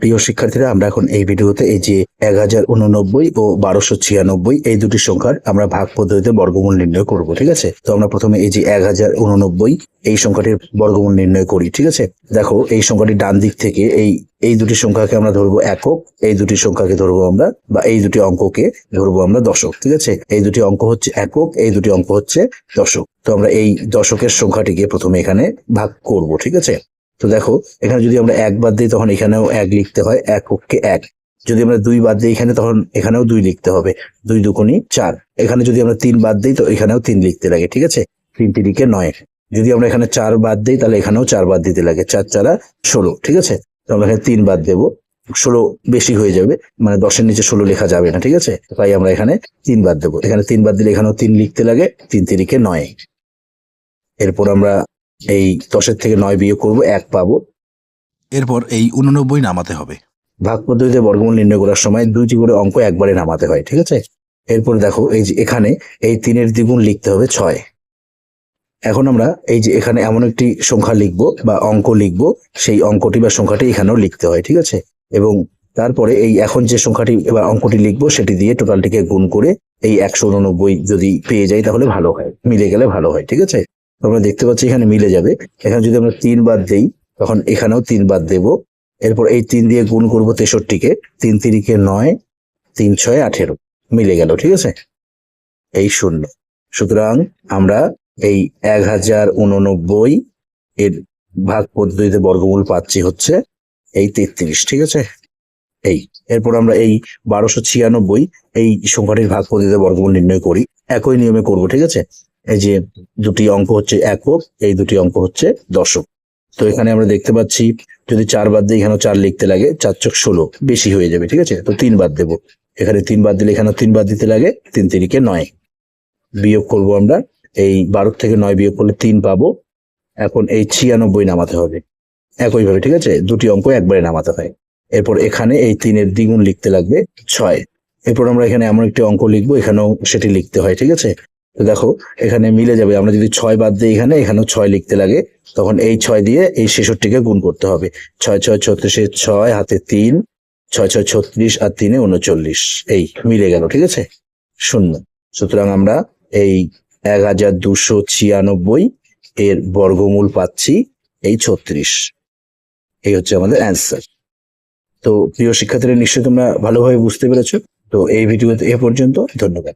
প্রিয় শিক্ষার্থীরা, আমরা এখন এই ভিডিওতে এই যে এক হাজার উননব্বই ও বারোশো ছিয়ানব্বই, এই দুটি সংখ্যার আমরা ভাগ পদ্ধতিতে বর্গমূল নির্ণয় করব, ঠিক আছে? তো আমরা প্রথমে এই যে এক হাজার উননব্বই, এই সংখ্যাটির বর্গমূল নির্ণয় করি, ঠিক আছে? দেখো, এই সংখ্যাটি ডান দিক থেকে এই এই দুটি সংখ্যাকে আমরা ধরবো একক, এই দুটি সংখ্যাকে ধরবো আমরা, বা এই দুটি অঙ্ককে ধরবো আমরা দশক, ঠিক আছে? এই দুটি অঙ্ক হচ্ছে একক, এই দুটি অঙ্ক হচ্ছে দশক। তো আমরা এই দশকের সংখ্যাটিকে প্রথমে এখানে ভাগ করব, ঠিক আছে? তো দেখো, এখানে যদি আমরা এক বাদ দিই, তখন এখানেও এক লিখতে হয় এককে এক। যদি আমরা দুই বাদ দিই এখানে, তখন এখানেও দুই লিখতে হবে। দুই দুগুণি চার। এখানে যদি আমরা তিন বাদ দিই, তো এখানেও তিন লিখতে লাগে, ঠিক আছে? তিন তিরিকে নয় যদি আমরা এখানে চার বাদ দিই, তাহলে এখানেও চার বাদ দিতে লাগে, চার চারা ষোলো, ঠিক আছে? তো আমরা এখানে তিন বাদ দেবো। ষোলো বেশি হয়ে যাবে মানে দশের নিচে ষোলো লেখা যাবে না, ঠিক আছে? তাই আমরা এখানে তিন বাদ দেবো। এখানে তিন বাদ দিলে এখানেও তিন লিখতে লাগে, তিন তিরিকে নয়। এরপর আমরা এই দশের থেকে নয় বিয়োগ করব এক পাবো। এরপর এই উননব্বই নামাতে হবে। ভাগ পদ্ধতিতে বর্গমূল নির্ণয় করার সময় দুইটি করে অঙ্ক একবারে নামাতে হয় ঠিক আছে? এরপর দেখো এই যে এখানে এই তিনের দ্বিগুণ লিখতে হবে ছয়। এখন আমরা এই যে এখানে এমন একটি সংখ্যা লিখব বা অঙ্ক লিখব সেই অঙ্কটি বা সংখ্যাটি এখানেও লিখতে হয় ঠিক আছে? এবং তারপরে এই এখন যে সংখ্যাটি বা অঙ্কটি লিখব সেটি দিয়ে টোটালটিকে গুণ করে এই একশো উননব্বই যদি পেয়ে যাই তাহলে ভালো হয় মিলে গেলে ভালো হয় ঠিক আছে? আমরা দেখতে পাচ্ছি এখানে মিলে যাবে। এখানে যদি আমরা তিন বাদ দেই, তখন এখানেও তিন বাদ দেবো। এরপর এই তিন দিয়ে গুণ করব তেষট্টিকে। তিন তিরিকে নয়, তিন ছয় আঠেরো। মিলে গেল, ঠিক আছে? এই শূন্য। সুতরাং আমরা এই এক হাজার উননব্বই এর ভাগ পদ্ধতিতে বর্গমূল পাচ্ছি হচ্ছে এই তেত্রিশ, ঠিক আছে? এই। এরপর আমরা এই বারোশো ছিয়ানব্বই এই সংখ্যাটির ভাগ পদ্ধতিতে বর্গমূল নির্ণয় করি। একই নিয়মে করব, ঠিক আছে? এই যে দুটি অঙ্ক হচ্ছে একক, এই দুটি অঙ্ক হচ্ছে দশক। তো এখানে আমরা দেখতে পাচ্ছি, যদি চার বাদ দিই এখানেও চার লিখতে লাগে, চার চোখ ষোলো, বেশি হয়ে যাবে, ঠিক আছে? তো তিন বাদ দেবো। এখানে তিন বাদ দিলে এখানেও তিন বাদ দিতে লাগে, তিন তিরিকে নয়। বিয়োগ করব আমরা, এই বারো থেকে নয় বিয়োগ করলে তিন পাবো। এখন এই ছিয়ানব্বই নামাতে হবে। একইভাবে, ঠিক আছে? দুটি অঙ্ক একবারে নামাতে হয়। এরপর এখানে এই তিনের দ্বিগুণ লিখতে লাগবে ছয়। এরপর আমরা এখানে এমন একটি অঙ্ক লিখব, এখানেও সেটি লিখতে হয়, ঠিক আছে? তো দেখো, এখানে মিলে যাবে। আমরা যদি ছয় বাদ দিই এখানে, এখানেও ছয় লিখতে লাগে। তখন এই ছয় দিয়ে এই ছেষট্টিকে গুণ করতে হবে। ছয় ছয়, ছত্রিশে ছয়, হাতে তিন। ছয় ছয়, ছত্রিশ আর তিনে উনচল্লিশ। এই মিলে গেল, ঠিক আছে? শূন্য। সুতরাং আমরা এই এক হাজার দুশো ছিয়ানব্বই এর বর্গমূল পাচ্ছি এই ছত্রিশ। এই হচ্ছে আমাদের অ্যান্সার তো প্রিয় শিক্ষার্থীরা, নিশ্চয়ই তোমরা ভালোভাবে বুঝতে পেরেছ। তো এই ভিডিওতে এ পর্যন্ত। ধন্যবাদ।